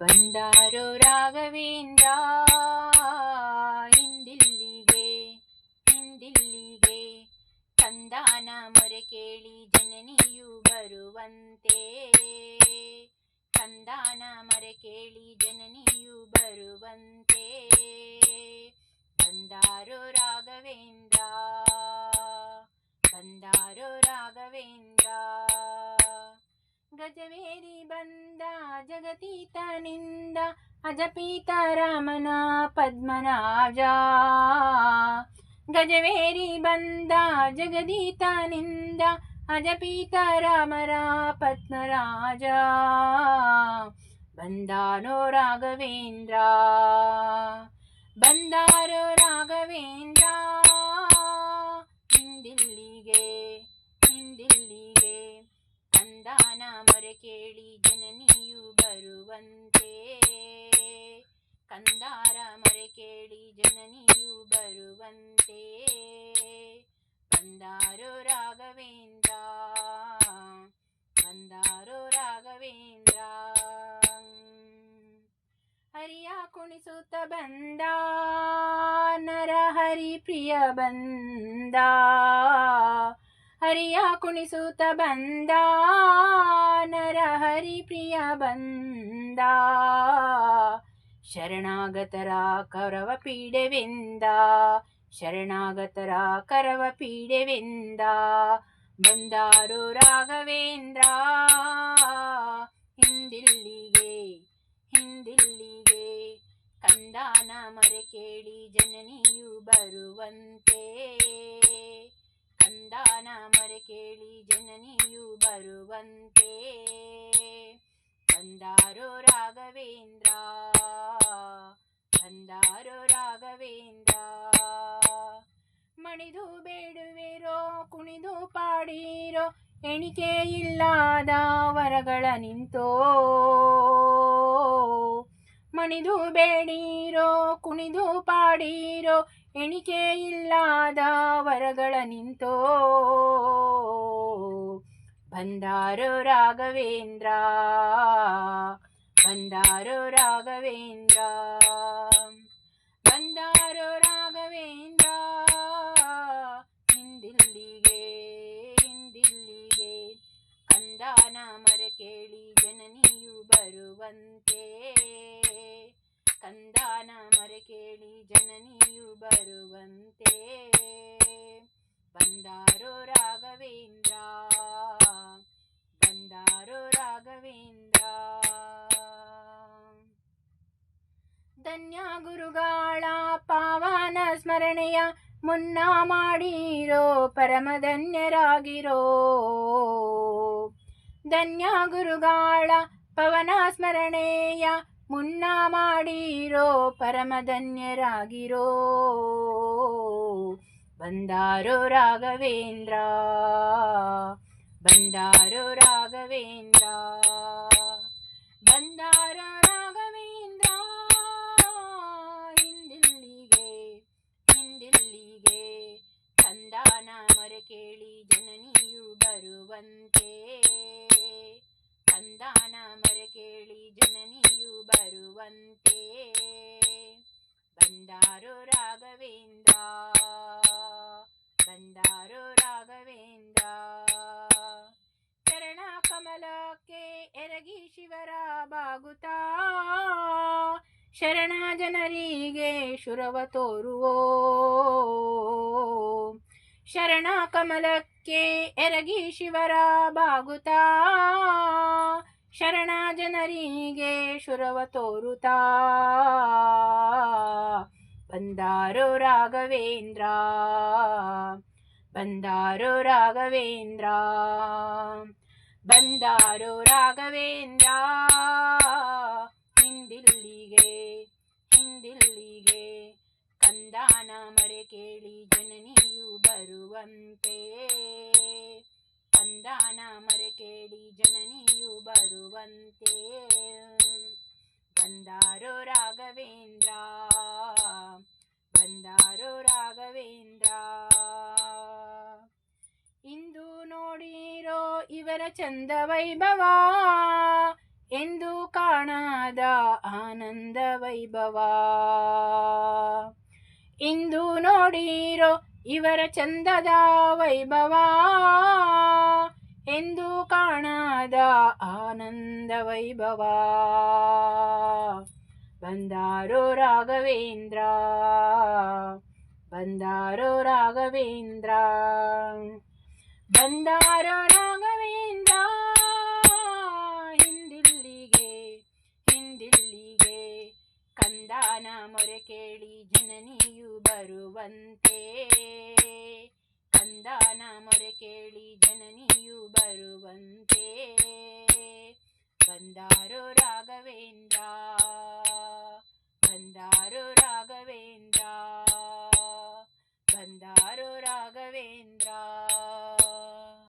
ಬಂದಾರೋ ರಾಘವೇಂದ್ರ ಹಿಂದಿಲ್ಲಿಗೆ ಹಿಂದಿಲ್ಲಿಗೆ ತಂದಾನ ಮೊರೆ ಕೇಳಿ ಜನನಿಯು ಬರುವಂತೆ. ತಂದಾನ ಮೊರೆ ಕೇಳಿ ಜನನಿಯು ಬರುವಂತೆ. ಬಂದಾರೋ ರಾಘವೇಂದ್ರ अजवेरि बन्दा जगतीत निन्दा, अजपीत रमना, पद्मनाजा। गजवेरि बन्दा जगदीत निन्दा, अजपीत रमरा पद्मराजा। बन्दानो राघवेन्द्रा। बन्दारो राघवेन्द्र। ಕೇಳಿ ಜನನಿಯು ಬರುವಂತೆ. ಕಂದಾರ ಮರೆ ಕೇಳಿ ಜನನಿಯು ಬರುವಂತೆ. ಬಂದಾರೋ ರಾಘವೇಂದ್ರ ಬಂದಾರೋ ರಾಘವೇಂದ್ರ. ಹರಿಯ ಕುಣಿಸುತ್ತ ಬಂದ ನರ ಹರಿ ಪ್ರಿಯ ಬಂದ. ಹರಿಯ ಕುಣಿಸುತ್ತ ಬಂದ, ನರ ಹರಿ ಪ್ರಿಯ ಬಂದ. ಶರಣಾಗತರ ಕರವ ಪೀಡೆವೆಂದ ಶರಣಾಗತರ ಕರವ ಪೀಡೆವೆಂದ ಬಂದಾರು ರಾಘವೇಂದ್ರ, ಹಿಂದಿಲ್ಲಿಗೆ ಹಿಂದಿಲ್ಲಿಗೆ. ಕಂದಾನ ಮರೆ ಕೇಳಿ ಜನನಿಯು ಬರುವಂತೆ. ಕಂದಾನ ಮರೆ ಕೇಳಿ ಜನನಿಯು ಬರುವಂತೆ. ಬಂದಾರೋ ರಾಘವೇಂದ್ರ ಬಂದಾರೋ ರಾಘವೇಂದ್ರ. ಮಣಿದು ಬೇಡುವೆರೋ, ಕುಣಿದು ಪಾಡೀರೋ, ಎಣಿಕೆ ಇಲ್ಲದ ವರಗಳ ನಿಂತೋ. ಮಣಿದು ಬೇಡಿರೋ, ಕುಣಿದು ಪಾಡಿರೋ ಎಣಿಕೆ ಇಲ್ಲಾದ ವರಗಳ ನಿಂತೋ? ಬಂದಾರೋ ರಾಘವೇಂದ್ರ? ಬಂದಾರೋ ರಾಘವೇಂದ್ರ? ಜನನಿಯು ಬರುವಂತೆ. ಬಂದಾರೋ ರಾಘವೇಂದ್ರ ಬಂದಾರೋ ರಾಘವೇಂದ್ರ. ಧನ್ಯ ಗುರುಗಳ ಪಾವನ ಸ್ಮರಣೆಯ ಮುನ್ನ ಮಾಡಿರೋ ಪರಮಧನ್ಯರಾಗಿರೋ. ಧನ್ಯ ಗುರುಗಾಳ ಪವನ ಸ್ಮರಣೆಯ ಮುನ್ನ ಮಾಡಿರೋ ಪರಮಧನ್ಯರಾಗಿರೋ. ಬಂದಾರೋ ರಾಘವೇಂದ್ರ ಬಂದಾರೋ ರಾಘವೇಂದ್ರ, ಬಂದಾರ ರಾಘವೇಂದ್ರ. ಹಿಂದಿಲ್ಲಿಗೆ ಹಿಂದಿಲ್ಲಿಗೆ ಚಂದಾನ ಮರೆ ಕೇಳಿ ಜನನಿಯು ಬರುವಂತೆ. ಚಂದಾನ ಮರೆ ಕೇಳಿ ಜನನಿಯು ಬರುವಂತೆ ಬಂದಾರು ರಾಘವೇಂದ್ರ. ಬಂದಾರೋ ರಾಘವೇಂದ್ರ. ಚರಣ ಕಮಲಕ್ಕೆ ಎರಗಿ ಶಿವರ ಬಾಗುತ್ತಾ? ಶರಣ ಜನರಿಗೆ ಶುರವ ತೋರುವೋ? ಶರಣ ಕಮಲಕ್ಕೆ ಎರಗಿ ಶಿವರ ಬಾಗುತ್ತಾ? ಶರಣ ಜನರಿಗೆ ಶುರವ ತೋರುತಾ ಬಂದಾರೋ ರಾಘವೇಂದ್ರ ಬಂದಾರೋ ರಾಘವೇಂದ್ರ ಬಂದಾರೋ ರಾಘವೇಂದ್ರ. ಹಿಂದಿಲ್ಲಿಗೆ ಹಿಂದಿಲ್ಲಿಗೆ ಕಂದಾನ ಮರೆ ಕೇಳಿ ಜನನಿಯು ಬರುವಂತೆ. ಕಂದಾನ ಮರೆ ಕೇಳಿ ಜನನಿಯು ಬರುವಂತೆ. ಬಂದಾರೋ ರಾಘವೇಂದ್ರ ಬಂದಾರೋ ರಾಘವೇಂದ್ರ. ಇಂದು ನೋಡಿರೋ ಇವರ ಚಂದ ವೈಭವ, ಎಂದು ಕಾಣದ ಆನಂದ ವೈಭವ. ಇಂದು ನೋಡಿರೋ ಇವರ ಚಂದದ ವೈಭವ ಎಂದು ಕಾಣದ ಆನಂದ ವೈಭವ. ಬಂದಾರೋ ರಾಘವೇಂದ್ರ ಬಂದಾರೋ ರಾಘವೇಂದ್ರ ಬಂದಾರೋ ರಾಘವೇಂದ್ರ ಮೊರೆ ಕೇಳಿ ಜನನಿಯು ಬರುವಂತೆ. ಕಂದನ ಮೊರೆ ಕೇಳಿ ಜನನಿಯು ಬರುವಂತೆ. ಬಂದಾರೋ ರಾಘವೇಂದ್ರ ಬಂದಾರೋ ರಾಘವೇಂದ್ರ ಬಂದಾರೋ ರಾಘವೇಂದ್ರ.